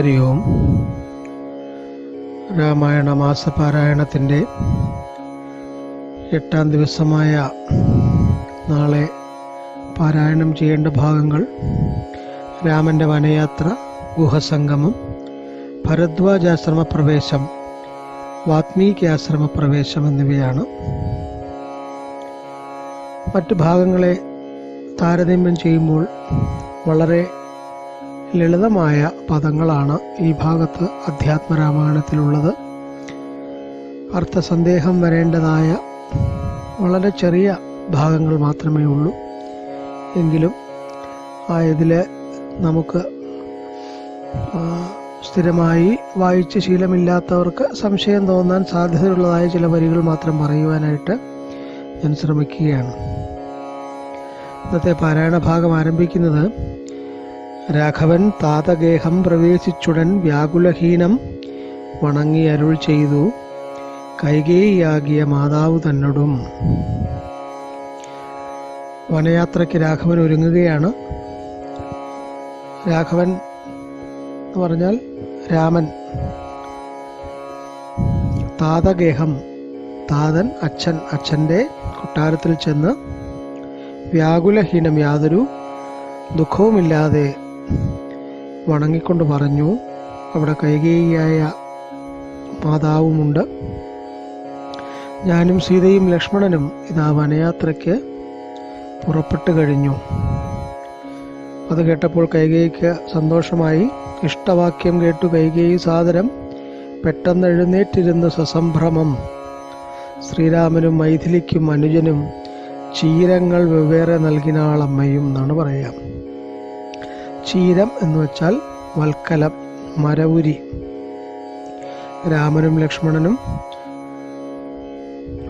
ഹരി ഓം രാമായണ മാസപാരായണത്തിന്റെ എട്ടാം ദിവസമായ നാളെ പാരായണം ചെയ്യേണ്ട ഭാഗങ്ങൾ രാമന്റെ വനയാത്ര ഗുഹസംഗമം ഭരദ്വാജാശ്രമ പ്രവേശം വാത്മീകാശ്രമ പ്രവേശം എന്നിവയാണ്. മറ്റു ഭാഗങ്ങളെ താരതമ്യം ചെയ്യുമ്പോൾ വളരെ ലളിതമായ പദങ്ങളാണ് ഈ ഭാഗത്ത് അധ്യാത്മരാമായണത്തിലുള്ളത്. അർത്ഥസന്ദേഹം വരേണ്ടതായ വളരെ ചെറിയ ഭാഗങ്ങൾ മാത്രമേ ഉള്ളൂ. എങ്കിലും ആ ഇതിൽ നമുക്ക് സ്ഥിരമായി വായിച്ച് ശീലമില്ലാത്തവർക്ക് സംശയം തോന്നാൻ സാധ്യതയുള്ളതായ ചില വരികൾ മാത്രം പറയുവാനായിട്ട് ഞാൻ ശ്രമിക്കുകയാണ്. ഇന്നത്തെ പാരായണ ഭാഗം ആരംഭിക്കുന്നത് രാഘവൻ താതഗേഹം പ്രവേശിച്ചുടൻ വ്യാകുലഹീനം വണങ്ങി അരുൾ ചെയ്തു. കൈകേയിയാകിയ മാതാവ് തന്നോടും. വനയാത്രയ്ക്ക് രാഘവൻ ഒരുങ്ങുകയാണ്. രാഘവൻ എന്ന് പറഞ്ഞാൽ രാമൻ. താതഗേഹം താതൻ അച്ഛൻ അച്ഛന്റെ കൊട്ടാരത്തിൽ ചെന്ന് വ്യാകുലഹീനം യാതൊരു ദുഃഖവുമില്ലാതെ വണങ്ങിക്കൊണ്ട് പറഞ്ഞു അവിടെ കൈകേയിയായ മാതാവുമുണ്ട്. ഞാനും സീതയും ലക്ഷ്മണനും ഇതാ വനയാത്രയ്ക്ക് പുറപ്പെട്ടു കഴിഞ്ഞു. അത് കേട്ടപ്പോൾ കൈകേയിക്ക് സന്തോഷമായി. ഇഷ്ടവാക്യം കേട്ടു കൈകേയി സാദരം പെട്ടെന്ന് എഴുന്നേറ്റിരുന്ന് സസംഭ്രമം. ശ്രീരാമനും മൈഥിലിക്കും അനുജനും ചീരങ്ങൾ വെവ്വേറെ നൽകിനാളമ്മയും എന്നാണ് പറയാം. ചീരം എന്ന് വെച്ചാൽ വൽക്കലം മരവുരി. രാമനും ലക്ഷ്മണനും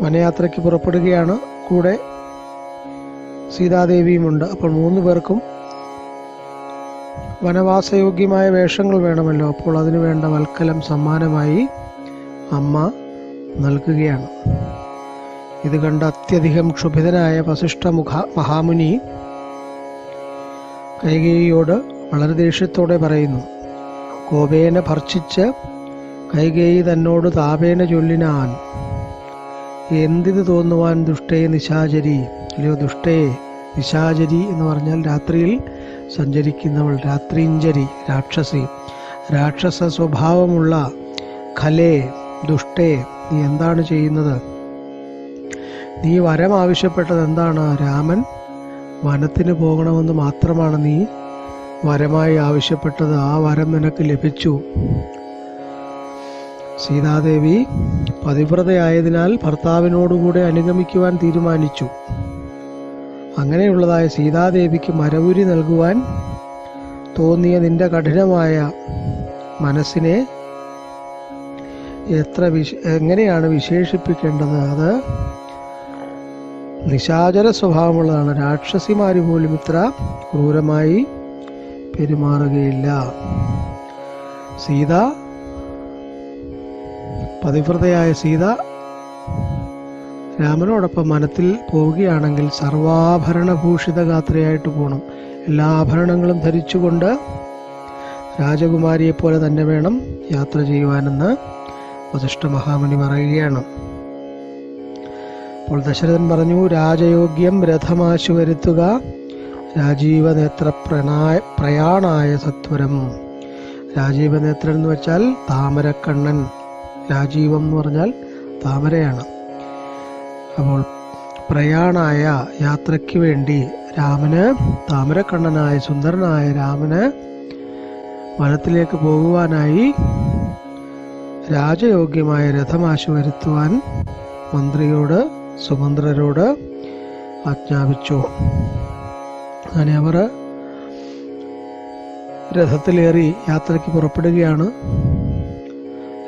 വനയാത്രയ്ക്ക് പുറപ്പെടുകയാണ്. കൂടെ സീതാദേവിയുമുണ്ട്. അപ്പോൾ മൂന്ന് പേർക്കും വനവാസയോഗ്യമായ വേഷങ്ങൾ വേണമല്ലോ. അപ്പോൾ അതിനു വേണ്ട വൽക്കലം സമ്മാനമായി അമ്മ നൽകുകയാണ്. ഇത് കണ്ട് അത്യധികം ക്ഷുഭിതനായ വസിഷ്ഠ മുഖ മഹാമുനി കൈകേയിയോട് വളരെ ദേഷ്യത്തോടെ പറയുന്നു കോപേന ഭർഷിച്ച് കൈകേയി തന്നോട് താപേന ചൊല്ലിനാൻ. എന്തിന് തോന്നുവാൻ ദുഷ്ടേ നിശാചരി? അല്ലയോ ദുഷ്ടേ നിശാചരി എന്ന് പറഞ്ഞാൽ രാത്രിയിൽ സഞ്ചരിക്കുന്നവൾ രാത്രിഞ്ചരി രാക്ഷസി. രാക്ഷസ സ്വഭാവമുള്ള ഖലേ ദുഷ്ടേ നീ എന്താണ് ചെയ്യുന്നത്? നീ വരം ആവശ്യപ്പെട്ടത് എന്താണ്? രാമൻ വനത്തിന് പോകണമെന്ന് മാത്രമാണ് നീ വരമായി ആവശ്യപ്പെട്ടത്. ആ വരം നിനക്ക് ലഭിച്ചു. സീതാദേവി പതിവ്രതയായതിനാൽ ഭർത്താവിനോടുകൂടെ അനുഗമിക്കുവാൻ തീരുമാനിച്ചു. അങ്ങനെയുള്ളതായ സീതാദേവിക്ക് മരവുരി നൽകുവാൻ തോന്നിയ നിന്റെ കഠിനമായ മനസ്സിനെ എത്ര വിശ എങ്ങനെയാണ് വിശേഷിപ്പിക്കേണ്ടത്? അത് നിശാചര സ്വഭാവമുള്ളതാണ് രാക്ഷസിമാര് പോലും ഇത്ര ക്രൂരമായി പെരുമാറുകയില്ല. സീത പതിവ്രതയായ സീത രാമനോടൊപ്പം മനത്തിൽ പോവുകയാണെങ്കിൽ സർവാഭരണഭൂഷിത ഗാത്രയായിട്ട് പോകണം എല്ലാ ആഭരണങ്ങളും ധരിച്ചുകൊണ്ട് രാജകുമാരിയെപ്പോലെ തന്നെ വേണം യാത്ര ചെയ്യുവാനെന്ന് വസിഷ്ഠ മഹാമുനി പറയുകയാണ്. അപ്പോൾ ദശരഥൻ പറഞ്ഞു രാജയോഗ്യം രഥമാശു വരുത്തുക. രാജീവ നേത്ര പ്രണായ പ്രയാണായ സത്വരം. രാജീവനേത്രൻ എന്ന് വെച്ചാൽ താമരക്കണ്ണൻ. രാജീവം എന്ന് പറഞ്ഞാൽ താമരയാണ്. അപ്പോൾ പ്രയാണായ യാത്രയ്ക്ക് വേണ്ടി രാമന് താമരക്കണ്ണനായ സുന്ദരനായ രാമന് വനത്തിലേക്ക് പോകുവാനായി രാജയോഗ്യമായ രഥമാശു വരുത്തുവാൻ മന്ത്രിയോട് സുമന്ത്രരോട് ആജ്ഞാപിച്ചു. അങ്ങനെ അവർ രഥത്തിലേറി യാത്രയ്ക്ക് പുറപ്പെടുകയാണ്.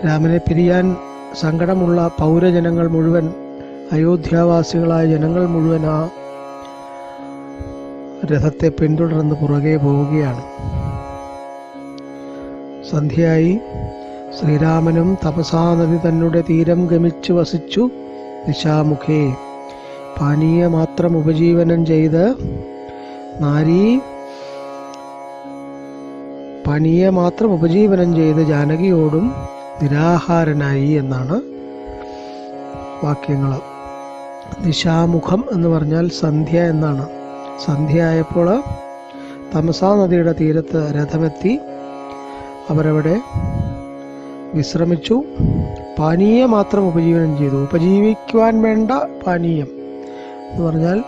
രാമനെ പിരിയാൻ സങ്കടമുള്ള പൗരജനങ്ങൾ മുഴുവൻ അയോധ്യാവാസികളായ ജനങ്ങൾ മുഴുവൻ ആ രഥത്തെ പിന്തുടർന്ന് പുറകെ പോവുകയാണ്. സന്ധ്യയായി. ശ്രീരാമനും തപസാനദി തന്നെ തീരം ഗമിച്ചു വസിച്ചു. ദിശാമുഖേ പാനീയ മാത്രം ഉപജീവനം ചെയ്ത് നാരീ പനിയെ മാത്രം ഉപജീവനം ചെയ്ത് ജാനകിയോടും നിരാഹാരനായി എന്നാണ് വാക്യങ്ങൾ ദിശാമുഖം എന്ന് പറഞ്ഞാൽ സന്ധ്യ എന്നാണ്. സന്ധ്യ ആയപ്പോൾ തമസാ നദിയുടെ തീരത്ത് രഥമെത്തി അവരവിടെ വിശ്രമിച്ചു. പാനീയം മാത്രം ഉപജീവനം ചെയ്തു. ഉപജീവിക്കുവാൻ വേണ്ട പാനീയം എന്ന് പറഞ്ഞാൽ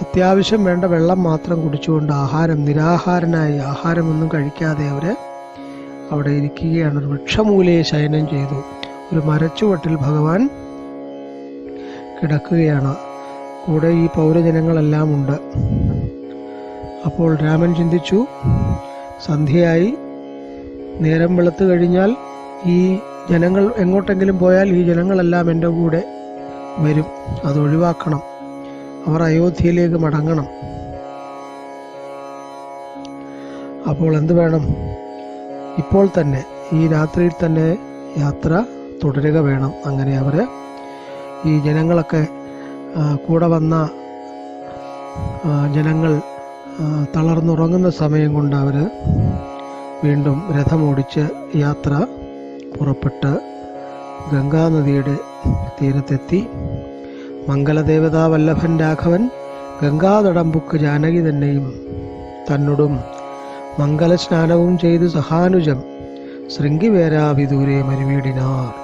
അത്യാവശ്യം വേണ്ട വെള്ളം മാത്രം കുടിച്ചുകൊണ്ട് ആഹാരം നിരാഹാരനായി ആഹാരമൊന്നും കഴിക്കാതെ അവർ അവിടെ ഇരിക്കുകയാണ്. ഒരു വൃക്ഷമൂലയെ ശയനം ചെയ്തു. ഒരു മരച്ചുവട്ടിൽ ഭഗവാൻ കിടക്കുകയാണ്. കൂടെ ഈ പൗരജനങ്ങളെല്ലാം ഉണ്ട്. അപ്പോൾ രാമൻ ചിന്തിച്ചു സന്ധ്യയായി നേരം വെളുത്തു കഴിഞ്ഞാൽ ഈ ജനങ്ങൾ എങ്ങോട്ടെങ്കിലും പോയാൽ ഈ ജനങ്ങളെല്ലാം എന്റെ കൂടെ വരും. അത് ഒഴിവാക്കണം. അവർ അയോധ്യയിലേക്ക് മടങ്ങണം. അപ്പോൾ എന്ത് വേണം? ഇപ്പോൾ തന്നെ ഈ രാത്രിയിൽ തന്നെ യാത്ര തുടരുക വേണം. അങ്ങനെ അവർ ഈ ജനങ്ങളൊക്കെ കൂടെ വന്ന ജനങ്ങൾ തളർന്നുറങ്ങുന്ന സമയം കൊണ്ട് അവർ വീണ്ടും രഥമോടിച്ച് യാത്ര പുറപ്പെട്ട് ഗംഗാനദിയുടെ തീരത്തെത്തി. മംഗലദേവതാ വല്ലഭൻ രാഘവൻ ഗംഗാതടമ്പുക്ക് ജാനകി തന്നെയും തന്നോടും മംഗലസ്നാനവും ചെയ്ത് സഹാനുജം ശൃംഗിവേരാവിദൂരെ മരുവീടിനാർ.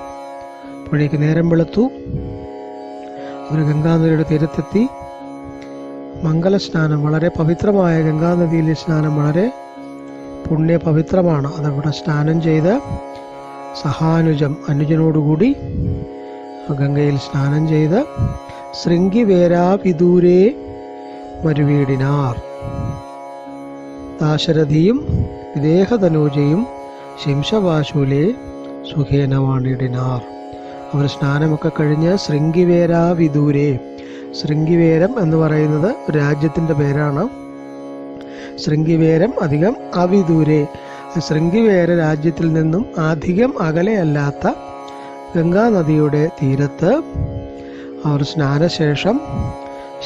അപ്പോഴേക്ക് നേരം വെളുത്തു. അവർ ഗംഗാനദിയുടെ തീരത്തെത്തി. മംഗലസ്നാനം വളരെ പവിത്രമായ ഗംഗാനദിയിലെ സ്നാനം വളരെ പുണ്യപവിത്രമാണ്. അതവിടെ സ്നാനം ചെയ്ത് സഹാനുജം അനുജനോടുകൂടി ഗംഗയിൽ സ്നാനം ചെയ്ത് ശൃംഗിവേരാവിദൂരേ മരുവീടിനാർ. ദാശരഥിയും വിദേഹതനൂജയും ശിംശവാശൂലെ സുഖേന വാണിടിനാർ അവർ സ്നാനമൊക്കെ കഴിഞ്ഞ് ശൃംഗിവേരാവിദൂരെ. ശൃംഗിവേരം എന്ന് പറയുന്നത് രാജ്യത്തിന്റെ പേരാണ്. ശൃംഗിവേരം അധികം അവിദൂരെ. ശൃംഗിവേര രാജ്യത്തിൽ നിന്നും അധികം അകലെയല്ലാത്ത ഗംഗാനദിയുടെ തീരത്ത് അവർ സ്നാനശേഷം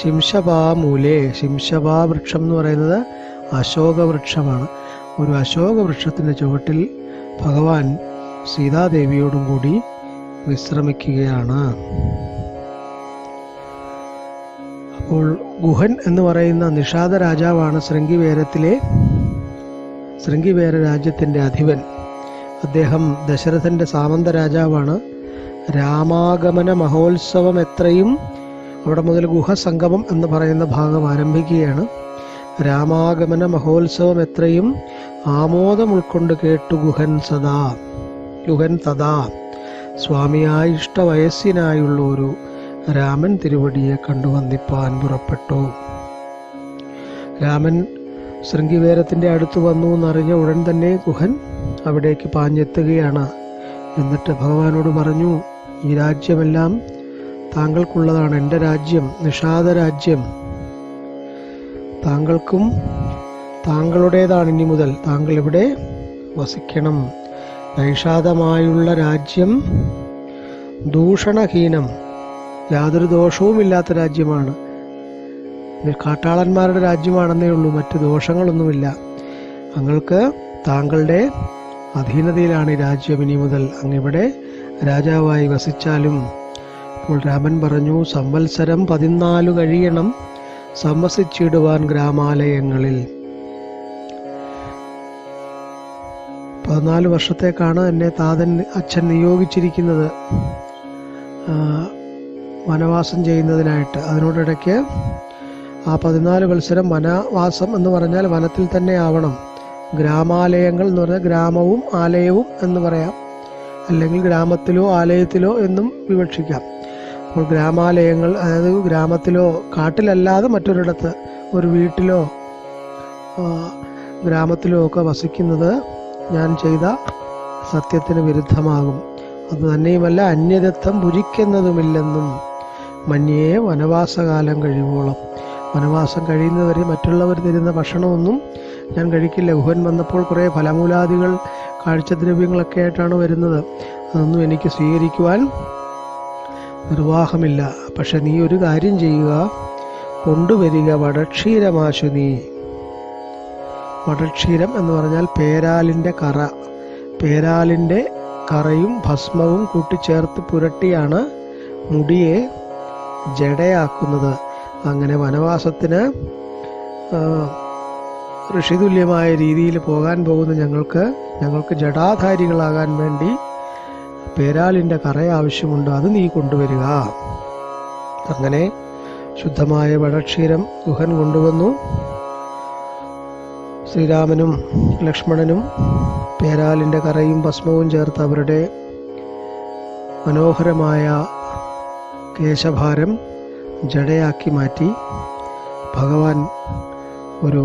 ശിംശപാമൂലെ ശിംശപാ വൃക്ഷം എന്ന് പറയുന്നത് അശോക വൃക്ഷമാണ് ഒരു അശോക വൃക്ഷത്തിന്റെ ചുവട്ടിൽ ഭഗവാൻ സീതാദേവിയോടും കൂടി വിശ്രമിക്കുകയാണ്. അപ്പോൾ ഗുഹൻ എന്ന് പറയുന്ന നിഷാദ രാജാവാണ് ശൃംഗിവേരത്തിലെ ശൃംഗിവേര രാജ്യത്തിന്റെ അധിപൻ. അദ്ദേഹം ദശരഥന്റെ സാമന്ത രാജാവാണ്. രാമാഗമന മഹോത്സവം എത്രയും അവിടെ മുതൽ ഗുഹസംഗമം എന്ന് പറയുന്ന ഭാഗം ആരംഭിക്കുകയാണ്. രാമാഗമന മഹോത്സവം എത്രയും ആമോദം ഉൾക്കൊണ്ട് കേട്ടു ഗുഹൻ സദാ ഗുഹൻ തഥാ. സ്വാമിയായ ഇഷ്ടവയസ്സിനായുള്ള ഒരു രാമൻ തിരുവടിയെ കണ്ടുവന്നിപ്പാൻ പുറപ്പെട്ടു. രാമൻ ശൃംഗിവേരത്തിന്റെ അടുത്ത് വന്നു എന്നറിഞ്ഞ ഉടൻ തന്നെ ഗുഹൻ അവിടേക്ക് പാഞ്ഞെത്തുകയാണ്. എന്നിട്ട് ഭഗവാനോട് പറഞ്ഞു ഈ രാജ്യമെല്ലാം താങ്കൾക്കുള്ളതാണ്. എന്റെ രാജ്യം നിഷാദ രാജ്യം. താങ്കൾക്കും താങ്കളുടേതാണ് ഇനി മുതൽ. താങ്കൾ ഇവിടെ വസിക്കണം? നൈഷാദമായുള്ള രാജ്യം ദൂഷണഹീനം. യാതൊരു ദോഷവുമില്ലാത്ത രാജ്യമാണ്. ഇത് കാട്ടാളന്മാരുടെ രാജ്യമാണെന്നേ ഉള്ളൂ മറ്റു ദോഷങ്ങളൊന്നുമില്ല. അങ്ങൾക്ക് താങ്കളുടെ അധീനതയിലാണ് ഈ രാജ്യം ഇനി മുതൽ. അങ്ങിവിടെ രാജാവായി വസിച്ചാലും അപ്പോൾ രാമൻ പറഞ്ഞു സംവത്സരം പതിനാല് കഴിയണം സമ്മസിച്ചിടുവാൻ ഗ്രാമാലയങ്ങളിൽ. പതിനാല് വർഷത്തേക്കാണ് എന്നെ താതൻ അച്ഛൻ നിയോഗിച്ചിരിക്കുന്നത്. വനവാസം ചെയ്യുന്നതിനായിട്ട്. അതിനോടിടയ്ക്ക് ആ പതിനാല് വത്സരം വനവാസം എന്ന് പറഞ്ഞാൽ വനത്തിൽ തന്നെ ആവണം. ഗ്രാമാലയങ്ങൾ എന്ന് പറഞ്ഞാൽ ഗ്രാമവും ആലയവും എന്ന് പറയാം. അല്ലെങ്കിൽ ഗ്രാമത്തിലോ ആലയത്തിലോ എന്നും വിവക്ഷിക്കാം. അപ്പോൾ ഗ്രാമാലയങ്ങൾ അതായത് ഗ്രാമത്തിലോ കാട്ടിലല്ലാതെ മറ്റൊരിടത്ത് ഒരു വീട്ടിലോ ഗ്രാമത്തിലോ ഒക്കെ വസിക്കുന്നത് ഞാൻ ചെയ്ത സത്യത്തിന് വിരുദ്ധമാകും. അത് തന്നെയുമല്ല അന്യദത്തം ഭുജിക്കുന്നതുമില്ലെന്നും മഞ്ഞയെ വനവാസകാലം കഴിയുവോളം വനവാസം കഴിയുന്നവരെ മറ്റുള്ളവർ തരുന്ന ഭക്ഷണമൊന്നും ഞാൻ കഴിക്കില്ല. ഗുഹൻ വന്നപ്പോൾ കുറേ ഫലമൂലാദികൾ കാഴ്ചദ്രവ്യങ്ങളൊക്കെ ആയിട്ടാണ് വരുന്നത്. അതൊന്നും എനിക്ക് സ്വീകരിക്കുവാൻ നിർവാഹമില്ല. പക്ഷെ നീ ഒരു കാര്യം ചെയ്യുക. കൊണ്ടുവരിക. വടക്ഷീരമാശു നീ വടക്ഷീരം എന്ന് പറഞ്ഞാൽ പേരാലിന്റെ കറ. പേരാലിന്റെ കറയും ഭസ്മവും കൂട്ടിച്ചേർത്ത് പുരട്ടിയാണ് മുടിയെ ജടയാക്കുന്നത്. അങ്ങനെ വനവാസത്തിന് ഋഷിതുല്യമായ രീതിയിൽ പോകാൻ പോകുന്ന ഞങ്ങൾക്ക് ഞങ്ങൾക്ക് ജടാധാരികളാകാൻ വേണ്ടി പേരാലിന്റെ കറ ആവശ്യമുണ്ട്. അത് നീ കൊണ്ടുവരിക. അങ്ങനെ ശുദ്ധമായ വടക്ഷീരം ഗുഹൻ കൊണ്ടുവന്നു. ശ്രീരാമനും ലക്ഷ്മണനും പേരാലിന്റെ കറയും ഭസ്മവും ചേർത്ത് അവരുടെ മനോഹരമായ കേശഭാരം ജടയാക്കി മാറ്റി ഭഗവാൻ ഒരു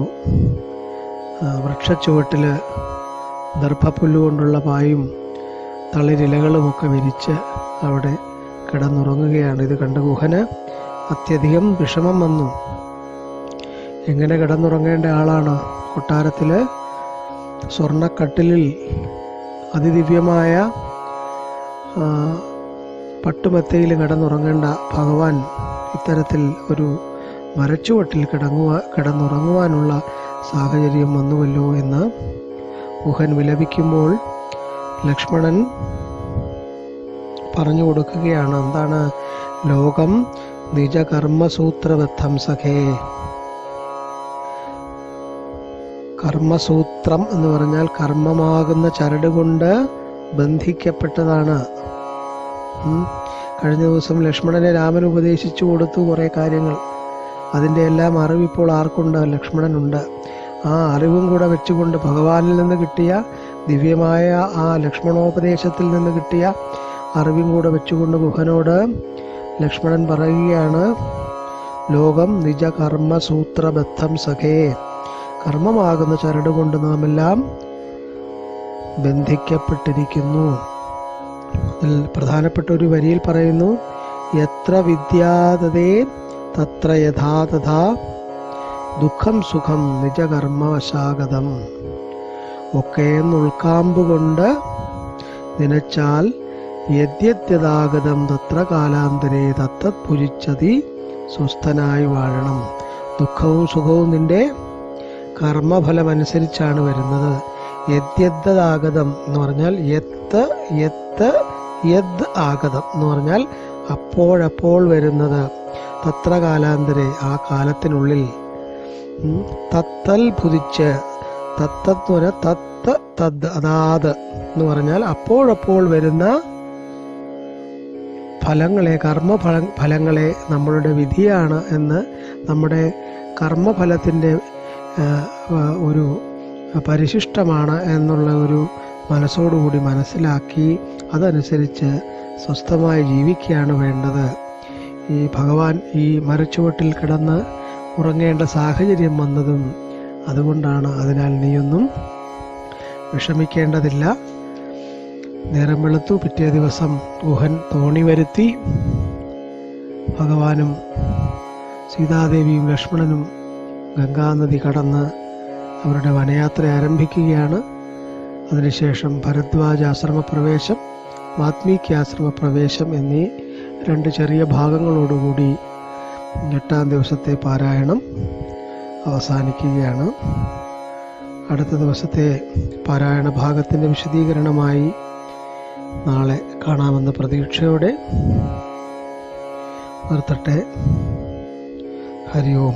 വൃക്ഷച്ചുവട്ടിൽ ദർഭപ്പുല്ല് കൊണ്ടുള്ള പായും തളിരിലകളുമൊക്കെ വിരിച്ച് അവിടെ കിടന്നുറങ്ങുകയാണ്. ഇത് കണ്ട ഗുഹന് അത്യധികം വിഷമം വന്നു. എങ്ങനെ കിടന്നുറങ്ങേണ്ട ആളാണ് കൊട്ടാരത്തിൽ? സ്വർണക്കട്ടിലിൽ അതിദിവ്യമായ പട്ടുമെത്തയിൽ കിടന്നുറങ്ങേണ്ട ഭഗവാൻ ഇത്തരത്തിൽ ഒരു മരച്ചുവട്ടിൽ കിടങ്ങുക കിടന്നുറങ്ങുവാനുള്ള സാഹചര്യം വന്നുവല്ലോ എന്ന് ഗുഹൻ വിലപിക്കുമ്പോൾ ലക്ഷ്മണൻ പറഞ്ഞു കൊടുക്കുകയാണ് എന്താണ് ലോകം നിജകർമ്മസൂത്രബദ്ധം സഖേ കർമ്മസൂത്രം എന്ന് പറഞ്ഞാൽ കർമ്മമാകുന്ന ചരട് കൊണ്ട് ബന്ധിക്കപ്പെട്ടതാണ്. കഴിഞ്ഞ ദിവസം ലക്ഷ്മണനെ രാമൻ ഉപദേശിച്ചു കൊടുത്തു കുറേ കാര്യങ്ങൾ. അതിന്റെ എല്ലാം അറിവിപ്പോൾ ആർക്കുണ്ട്? ലക്ഷ്മണനുണ്ട്. ആ അറിവും കൂടെ വെച്ചുകൊണ്ട് ഭഗവാനിൽ നിന്ന് കിട്ടിയ ദിവ്യമായ ആ ലക്ഷ്മണോപദേശത്തിൽ നിന്ന് കിട്ടിയ അറിവും കൂടെ വെച്ചുകൊണ്ട് ഗുഹനോട് ലക്ഷ്മണൻ പറയുകയാണ് ലോകം നിജ കർമ്മ സൂത്രബദ്ധം സഖേ. കർമ്മമാകുന്ന ചരട് കൊണ്ട് നാമെല്ലാം ബന്ധിക്കപ്പെട്ടിരിക്കുന്നു. അതിൽ പ്രധാനപ്പെട്ട ഒരു വരിയിൽ പറയുന്നു എത്ര വിദ്യാതതേ തത്ര യഥാ തഥാ ദുഃഖം സുഖം നിജകർമ്മവശാഗതം. ഒക്കെ ഉൾക്കാമ്പ് കൊണ്ട് നനച്ചാൽ യദ്യത്യതാഗതം തത്ര കാലാന്തരേ തത്തത് പുരിച്ചതി സ്വസ്ഥനായി വാഴണം. ദുഃഖവും സുഖവും നിന്റെ കർമ്മഫലമനുസരിച്ചാണ് വരുന്നത്. യദ്യദ്ദാഗതം എന്ന് പറഞ്ഞാൽ എത്ത് യത്ത് യദ് ആഗതം എന്ന് പറഞ്ഞാൽ അപ്പോഴപ്പോൾ വരുന്നത് തത്ര കാലാന്തരെ ആ കാലത്തിനുള്ളിൽ. തത്തൽ പുതിച്ച് പറഞ്ഞാൽ തത്ത് തദ് അതാത് എന്ന് പറഞ്ഞാൽ അപ്പോഴപ്പോൾ വരുന്ന ഫലങ്ങളെ കർമ്മഫല ഫലങ്ങളെ നമ്മളുടെ വിധിയാണ് എന്ന് നമ്മുടെ കർമ്മഫലത്തിന്റെ ഒരു പരിശിഷ്ടമാണ് എന്നുള്ള ഒരു മനസ്സോടുകൂടി മനസ്സിലാക്കി അതനുസരിച്ച് സ്വസ്ഥമായി ജീവിക്കുകയാണ് വേണ്ടത്. ഈ ഭഗവാൻ ഈ മരച്ചുവട്ടിൽ കിടന്ന് ഉറങ്ങേണ്ട സാഹചര്യം വന്നതും അതുകൊണ്ടാണ് അതിനാൽ നീയൊന്നും വിഷമിക്കേണ്ടതില്ല. നേരം വെളുത്തു പിറ്റേ ദിവസം ഗുഹൻ തോണി വരുത്തി ഭഗവാനും സീതാദേവിയും ലക്ഷ്മണനും ഗംഗാനദി കടന്ന് അവരുടെ വനയാത്ര ആരംഭിക്കുകയാണ്. അതിനുശേഷം ഭരദ്വാജ ആശ്രമപ്രവേശം എന്നീ രണ്ട് ചെറിയ ഭാഗങ്ങളോടുകൂടി എട്ടാം ദിവസത്തെ പാരായണം അവസാനിക്കുകയാണ്. അടുത്ത ദിവസത്തെ പാരായണ ഭാഗത്തിന്റെ വിശദീകരണമായി നാളെ കാണാമെന്ന പ്രതീക്ഷയോടെ നിർത്തട്ടെ. ഹരി ഓം.